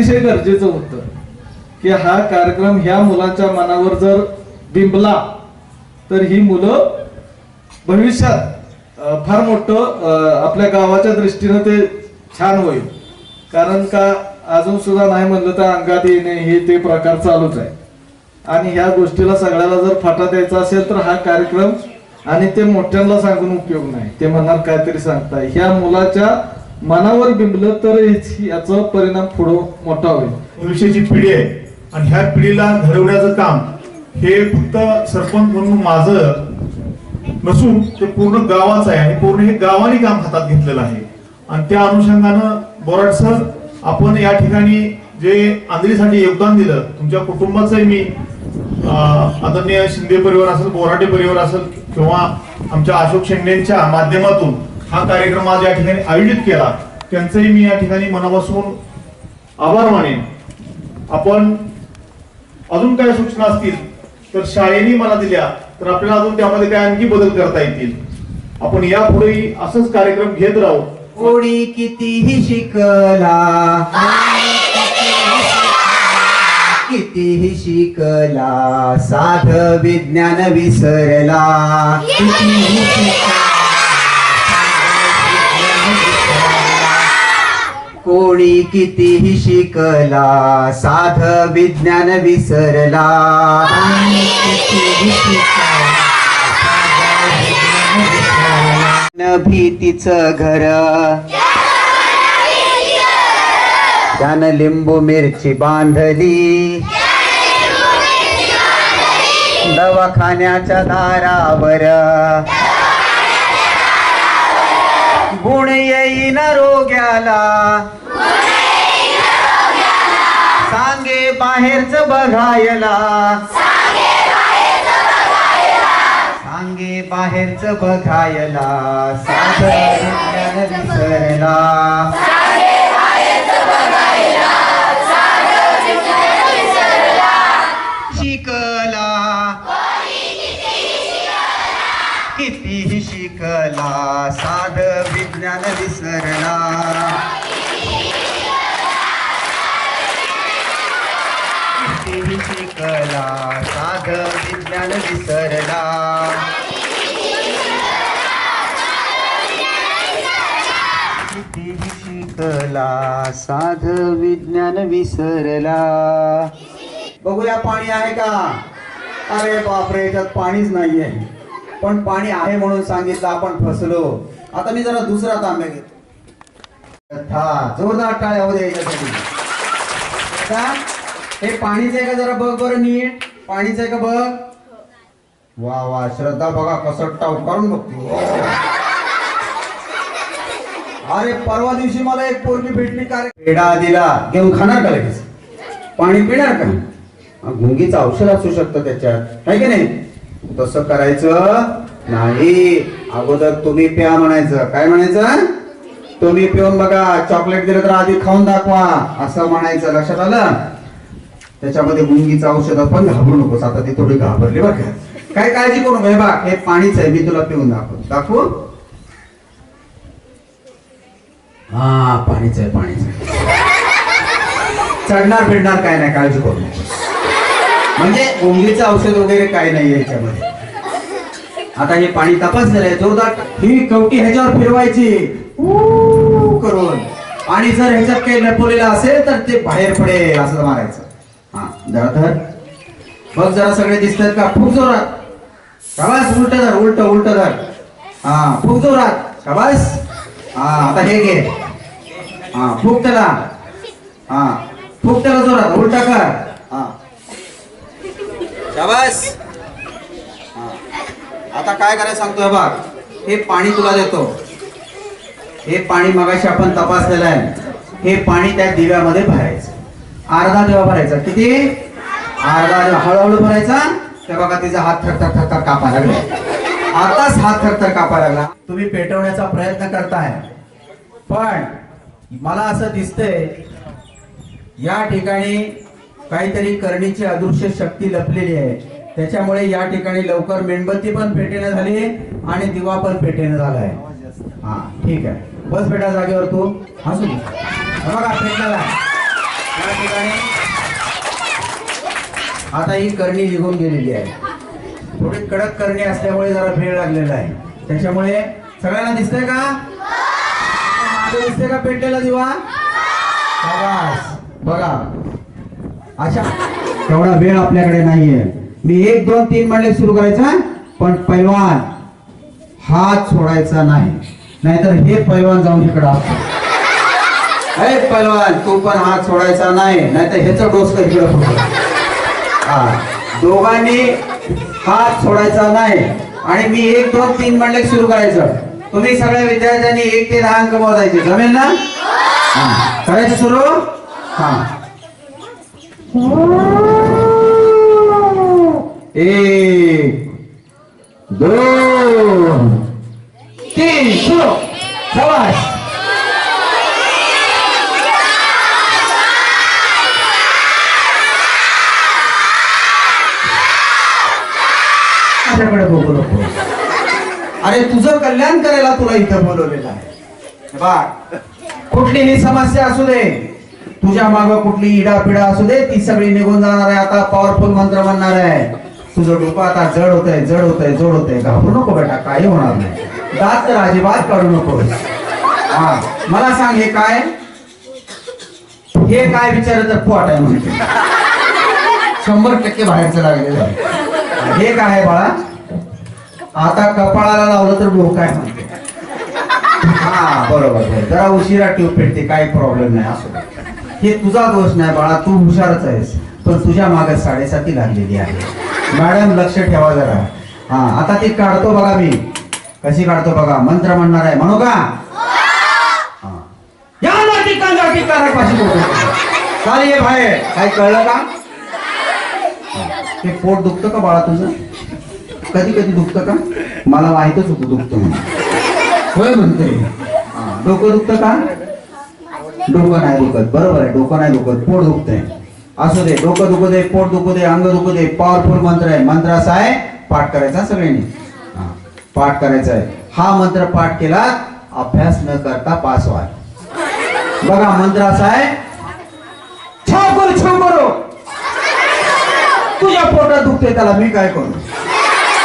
अतिशय गरजेचं होतं की हा कार्यक्रम ह्या मुलांच्या मनावर जर बिंबला तर ही मुलं भविष्यात फार मोठं आपल्या गावाच्या दृष्टीनं ते छान होईल. कारण का अजून सुद्धा नाही म्हणलं तर अंगात येणे हे ते प्रकार चालूच आहे. आणि ह्या गोष्टीला सगळ्याला जर फाटा द्यायचा असेल तर हा कार्यक्रम आणि ते मोठ्यांना सांगून उपयोग नाही. ते म्हणणार काहीतरी सांगताय. ह्या मुलाच्या मनावर बिंबलं तर याचा परिणाम पुढं मोठा होईल. भविष्याची पिढी आहे. आणि ह्या पिढीला घडवण्याचं काम हे फक्त सरपंच म्हणून माझं नसून ते पूर्ण गावाचं आहे. आणि पूर्ण हे गावाने काम हातात घेतलेलं आहे. आणि त्या अनुषंगानं बोराट सर आपण या ठिकाणी जे आंधळीसाठी योगदान दिलं तुमच्या कुटुंबाचंही मी आदरणीय शिंदे परिवार असेल बोराटे परिवार असेल किंवा आमच्या अशोक शेंडेंच्या माध्यमातून हा कार्यक्रम आज या ठिकाणी आयोजित केला. त्यांचंही मी या ठिकाणी मनापासून आभार मानेन. आपण अजून काय सूचना असतील तर शाळेने मला दिल्या तर आपल्याला अजून त्यामध्ये काय आणखी बदल करता येतील. आपण यापुढेही असंच कार्यक्रम घेत राहू. कोणी कितीही शिकला. कितीही शिकला. साध विज्ञान विसरला. कितीही शिकला. कोणी कितीही शिकला साध विज्ञान विसरला. न भीतीचं घर. त्यानं लिंबू मिरची बांधली. दवाखान्याच्या दारावर. गुण येईन रोग्याला. सांगे बाहेरच बघायला. सांगे बाहेरच बघायला. साध विज्ञान विसरला. विसरला साध विज्ञान विसरला. कितीही शिकला साध विज्ञान विसरला. कितीही शिकला साध विज्ञान विसरला. बघूया पाणी आहे का? अरे बापरे त्यात पाणीच नाहीये. पण पाणी आहे म्हणून सांगितलं आपण फसलो. आता मी जरा दुसरा तांब्या घेतो. जोरदार टाळ्या होऊ दे याच्यासाठी. हे पाणीच आहे का जरा बघ बरं नीट. पाणीच आहे का बघ? वा वा श्रद्धा बघा कसं टाव काढून बघतो. अरे परवा दिवशी मला एक पोरगी भेटली का पेढा दिला. घेऊन खाणार का लगेच? पाणी पिणार का? गुंगीचं औषध असू शकतं त्याच्यात. आहे की नाही? तसं करायचं नाही. अगोदर तुम्ही प्या म्हणायचं. काय म्हणायचं? तुम्ही पिऊन बघा. चॉकलेट दिलं तर आधी खाऊन दाखवा. असं म्हणायचं. लक्षात आलं? त्याच्यामध्ये मुंगीचं औषध पण घाबरू नकोस. आता ती थोडी घाबरली बघ काय काळजी करू नका. हे बा हे पाणीच आहे. मी तुला पिऊन दाखव दाखवू? हा पाणीच आहे पाणीच आहे. चढणार फिरणार काय नाही. काळजी करू नकोस. म्हणजे गुंगीचं औषध वगैरे काय नाही याच्यामध्ये. आता हे पाणी तपासलेलं आहे जोरदार ही कवटी ह्याच्यावर फिरवायची. करून. आणि जर ह्याच्यात काही लपवलेलं असेल तर ते बाहेर पडेल असं मारायचं. हा जरा धर. बघ जरा सगळे दिसतात का? खूप जोरात. शाबास उलट धर उलट उलट धर. हा खूप जोरात. शाबास. हा आता हे घे. हा फूक त्याला. हा फूक त्याला जोरात. उलटा कर. शाबास. आता काय करायला सांगतोय बाग हे पाणी तुला देतो. हे पाणी मगाशी आपण तपासलेलं आहे. हे पाणी त्या दिव्यामध्ये भरायचं. अर्धा दिवा भरायचा. किती? अर्धा दिवा. हळूहळू भरायचा. ते बघा तिचा हात थरथर थरथर कापा लागला. आताच हात थरथर कापा लागला. तुम्ही पेटवण्याचा प्रयत्न करताय. पण मला असं दिसतंय या ठिकाणी काहीतरी करणीची अदृश्य शक्ती लपलेली आहे. त्याच्यामुळे या ठिकाणी लवकर मेणबत्ती पण पेटेनं झाली आणि दिवा पण पेटेनं आहे हा ठीक आहे. बस बेटा जागेवर तू. हसू बघा पेटलेला आहे. आता ही करणी निघून गेलेली आहे. थोडी कडक करणी असल्यामुळे जरा भेळ लागलेला आहे. त्याच्यामुळे सगळ्यांना दिसतंय का? मागे दिसतंय का पेटलेला दिवा? बघा. अशा तेवढा वेळ आपल्याकडे नाहीये. मी एक दोन तीन म्हणले सुरू करायचा पण पैलवान हात सोडायचा नाही. नाहीतर हे पैलवान जाऊन इकडं अरे पैलवान तू पण हात सोडायचा नाही. नाहीतर ह्याचं डोसकं इकडं फुटलं. हा. दोघांनी हात सोडायचा नाही. आणि मी एक दोन तीन म्हणले सुरू करायचं. तुम्ही सगळ्या विद्यार्थ्यांनी एक ते दहा अंक मोजायचे. जमेल ना? करायचं सुरू? हा. एक दोन तीन सुरू अरे तुझं कल्याण करायला तुला इथं बोलवलेलं आहे. बा कुठलीही समस्या असू दे. तुझ्या माग कुठली इडा पिडा असू दे ती सगळी निघून जाणार आहे. आता पॉवरफुल मंत्र म्हणणार आहे. तुझं डोकं आता जड होतंय जड होतंय जड होतंय. घाबरू नको बेटा काही होणार नाही. दात तर अजिबात काढू नको. हा मला सांग हे काय? हे काय विचार तर पोट आहे म्हणते. शंभर टक्के बाहेरचं लागलेलं आहे. हे काय आहे बाळा? आता कपाळाला लावलं तर डोकं काय म्हणते? हा बरोबर जरा उशिरा ट्यूब पेटते काही प्रॉब्लेम नाही असं. हे तुझा दोष नाही बाळा तू हुशारच आहेस. पण तुझ्या मागे साडेसाती लागलेली आहे. मॅडम लक्ष ठेवा जरा. हा आता ती काढतो बघा मी. कशी काढतो बघा? मंत्र म्हणणार आहे. म्हणू का? या ना चाल ये बाहेर. काय कळलं का? ते पोट दुखतं का बाळा तुझं? कधी कधी दुखतं का? मला माहितच होतं दुखतं म्हणून. होय म्हणते. डोकं दुखतं का? डोकं नाही दुखत. बरोबर आहे डोकं नाही दुखत पोट दुखतंय. असू दे डोकं दुखू दे पोट दुखू दे अंग दुखू दे पॉवरफुल मंत्र आहे. मंत्र असा आहे पाठ करायचा सगळ्यांनी. पाठ करायचा आहे. हा मंत्र पाठ केला अभ्यास न करता पास व्हा. बघा मंत्र असा आहे छाव करू तुझ्या पोटात दुखते त्याला मी काय करू?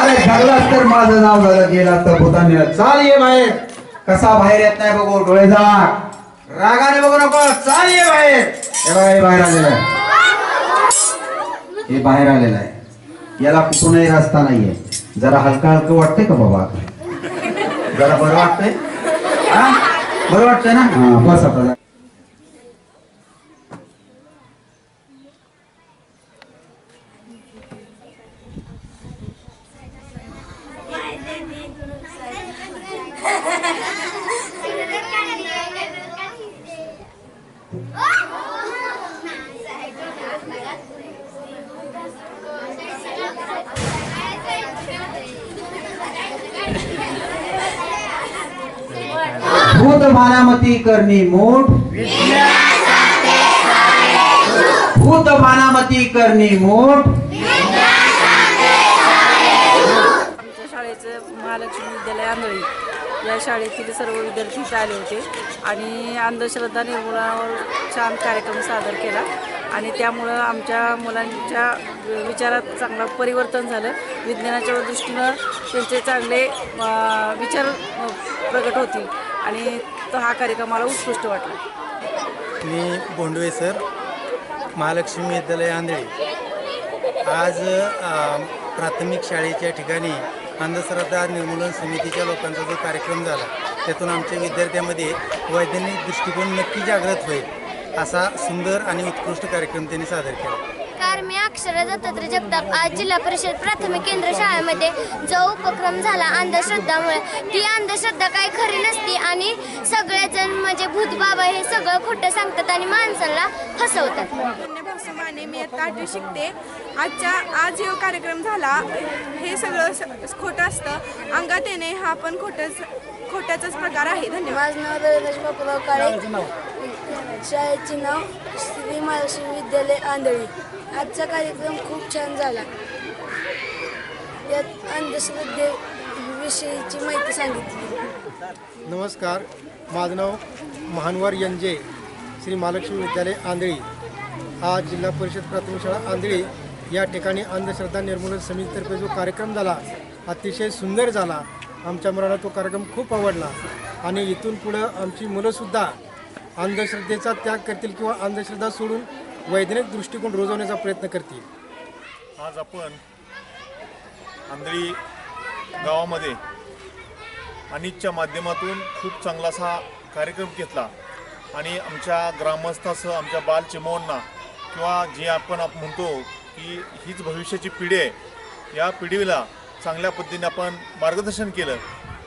अरे घडलाच तर माझं नाव झालं गेला तर भूतानी चाल ये बाहेर. कसा बाहेर येत नाही बघू डोळे जा रागाने बघू नको चाल ये बाहेर. हे बघा, हे बाहेर आलेलं आहे. हे बाहेर आलेलं आहे. याला कुठूनही रस्ता नाहीये. जरा हलका हलकं वाटतंय का बाबा जरा बरं वाटतंय? हा? बरं वाटतंय ना? हा बस आता. भानामती करणी मोठ. भूत भानामती करणी मोठ. आमच्या शाळेचं महालक्ष्मी विद्यालय आंधळी. या शाळेतील सर्व विद्यार्थी इथे आले होते आणि अंधश्रद्धा निर्मूलनावर छान कार्यक्रम सादर केला. आणि त्यामुळं आमच्या मुलांच्या विचारात चांगलं परिवर्तन झालं. विज्ञानाच्या दृष्टीनं त्यांचे चांगले विचार प्रकट होतील. आणि तर हा कार्यक्रम मला उत्कृष्ट वाटला. मी बोंडवे सर महालक्ष्मी विद्यालय आंधळे. आज प्राथमिक शाळेच्या ठिकाणी अंधश्रद्धा निर्मूलन समितीच्या लोकांचा जो कार्यक्रम झाला त्यातून आमच्या विद्यार्थ्यांमध्ये वैज्ञानिक दृष्टिकोन नक्की जागृत होईल असा सुंदर आणि उत्कृष्ट कार्यक्रम त्यांनी सादर केला. कार मी अक्षरा दत्तात्रय जगताप आज जिल्हा परिषद प्राथमिक केंद्र शाळेमध्ये जो उपक्रम झाला अंधश्रद्धामुळे. ती अंधश्रद्धा काही खरी नसती आणि सगळेजण म्हणजे भूत बाबा हे सगळं खोटं सांगतात आणि माणसाला फसवतात. माने मी आता आठवी शिकते. आजच्या आज जो कार्यक्रम झाला हे सगळं खोटं असतं. अंगात येणे हा पण खोटंच खोट्याचाच प्रकार आहे. धन्यवाद. माझं नाव बापूराव काळे. शाळेचे नाव श्री महालक्ष्मी विद्यालय आंधळी. आजचा कार्यक्रम खूप छान झाला. यात अंधश्रद्धेविषयीची माहिती सांगितली. नमस्कार. माझं नाव महानवर यंजे श्री महालक्ष्मी विद्यालय आंधळी. आज जिल्हा परिषद प्राथमिक शाळा आंधळी. या ठिकाणी अंधश्रद्धा निर्मूलन समितीतर्फे जो कार्यक्रम झाला अतिशय सुंदर झाला. आमच्या मुलाला तो कार्यक्रम खूप आवडला. आणि इथून पुढं आमची मुलंसुद्धा अंधश्रद्धेचा त्याग करतील किंवा अंधश्रद्धा सोडून वैज्ञानिक दृष्टिकोन रुजवण्याचा प्रयत्न करतील. आज आपण आंधळी गावामध्ये अनितच्या माध्यमातून खूप चांगला असा कार्यक्रम घेतला. आणि आमच्या ग्रामस्थासह आमच्या बाल चिमवांना किंवा जे आपण आप म्हणतो की हीच भविष्याची पिढी आहे या पिढीला चांगल्या पद्धतीने आपण मार्गदर्शन केलं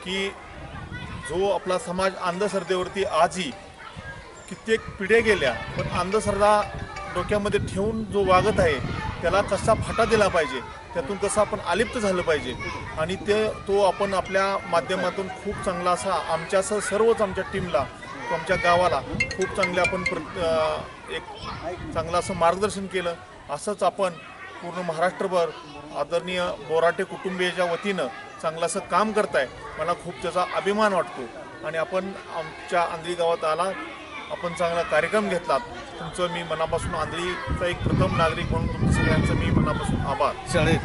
की जो आपला समाज अंधश्रद्धेवरती आजही कित्येक पिढ्या गेल्या पण अंधश्रद्धा डोक्यामध्ये ठेवून जो वागत आहे त्याला कसा फाटा दिला पाहिजे. त्यातून कसं आपण अलिप्त झालं पाहिजे. आणि ते तो आपण आपल्या माध्यमातून खूप चांगला असा आमच्यासह सर्वच आमच्या टीमला तो आमच्या गावाला खूप चांगले आपण प्र एक चांगलं असं मार्गदर्शन केलं. असंच आपण पूर्ण महाराष्ट्रभर आदरणीय बोराटे कुटुंबियाच्या वतीनं चांगलं असं काम करताय. मला खूप त्याचा अभिमान वाटतो. आणि आपण आमच्या आंधळी गावात आला आपण चांगला कार्यक्रम घेतला तुमचं मी मनापासून आंधळीचा एक प्रथम नागरिक म्हणून तुमचं सगळ्यांचं मी मनापासून आभार. शाळेत.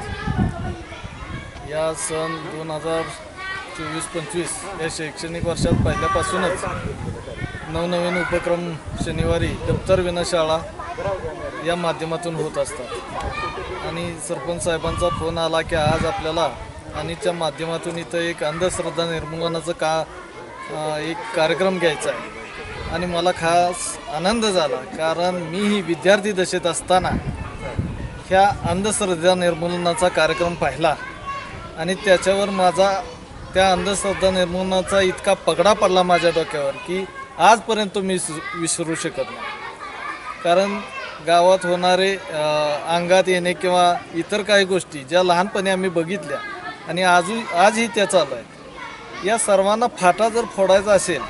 या सन दोन हजार चोवीस पंचवीस या शैक्षणिक वर्षात पहिल्यापासूनच नवनवीन उपक्रम शनिवारी दप्तर विना शाळा या माध्यमातून होत असतात. आणि सरपंच साहेबांचा फोन आला की आज आपल्याला आणिच्या माध्यमातून इथं एक अंधश्रद्धा निर्मूलनाचं का एक कार्यक्रम घ्यायचा आहे. आणि मला खास आनंद झाला कारण मी ही विद्यार्थी दशेत असताना ह्या अंधश्रद्धा निर्मूलनाचा कार्यक्रम पाहिला. आणि त्याच्यावर माझा त्या अंधश्रद्धा निर्मूलनाचा इतका पगडा पडला माझ्या डोक्यावर की आजपर्यंत मी विसरू शकत नाही. कारण गावात होणारे अंगात येणे किंवा इतर काही गोष्टी ज्या लहानपणी आम्ही बघितल्या आणि आजही आजही त्या चालू आहेत. या सर्वांना फाटा जर फोडायचा असेल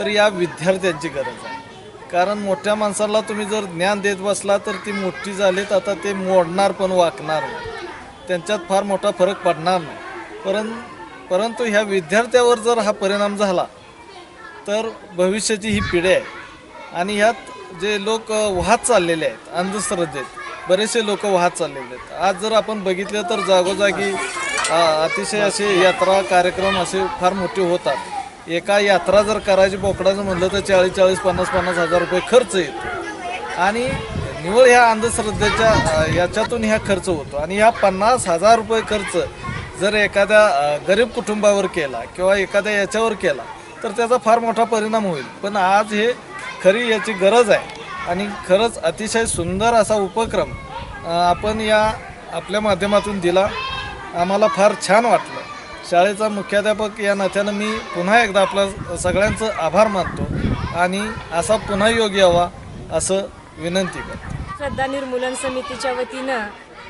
तर या विद्यार्थ्यांची गरज आहे. कारण मोठ्या माणसाला तुम्ही जर ज्ञान देत बसला तर ती मोठी झालीत आता ते मोडणार पण वाकणार नाही. त्यांच्यात फार मोठा फरक पडणार नाही. परं परंतु ह्या विद्यार्थ्यावर जर हा परिणाम झाला तर भविष्याची ही पिढी आहे. आणि ह्यात जे लोक वाहत चाललेले आहेत अंधश्रद्धेत बरेचसे लोक वाहत चाललेले आहेत. आज जर आपण बघितलं तर जागोजागी अतिशय असे यात्रा कार्यक्रम असे फार मोठे होतात. एका यात्रा जर करायची बोकडाचं म्हणलं तर चाळीस चाळीस पन्नास पन्नास हजार रुपये खर्च येतो. आणि निवळ ह्या अंधश्रद्धेच्या याच्यातून ह्या खर्च होतो. आणि ह्या पन्नास हजार रुपये खर्च जर एखाद्या गरीब कुटुंबावर केला किंवा एखाद्या याच्यावर केला तर त्याचा फार मोठा परिणाम होईल. पण आज हे खरी याची गरज आहे. आणि खरंच अतिशय सुंदर असा उपक्रम आपण या आपल्या माध्यमातून दिला. आम्हाला फार छान वाटलं. शाळेचा मुख्याध्यापक या नात्यानं मी पुन्हा एकदा आपला सगळ्यांचं आभार मानतो आणि असा पुन्हा योग यावा असं विनंती करतो. श्रद्धा निर्मूलन समितीच्या वतीनं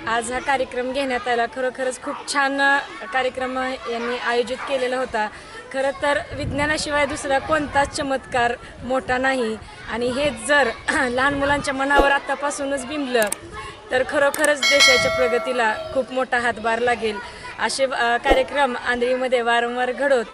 आज हा कार्यक्रम घेण्यात आला. खरोखरच खूप छान कार्यक्रम यांनी आयोजित केलेला होता. खरं तर विज्ञानाशिवाय दुसरा कोणताच चमत्कार मोठा नाही. आणि हेच जर लहान मुलांच्या मनावर आत्तापासूनच बिंबलं तर खरोखरच देशाच्या प्रगतीला खूप मोठा हातभार लागेल. असे कार्यक्रम आंधळीमध्ये वारंवार घडवत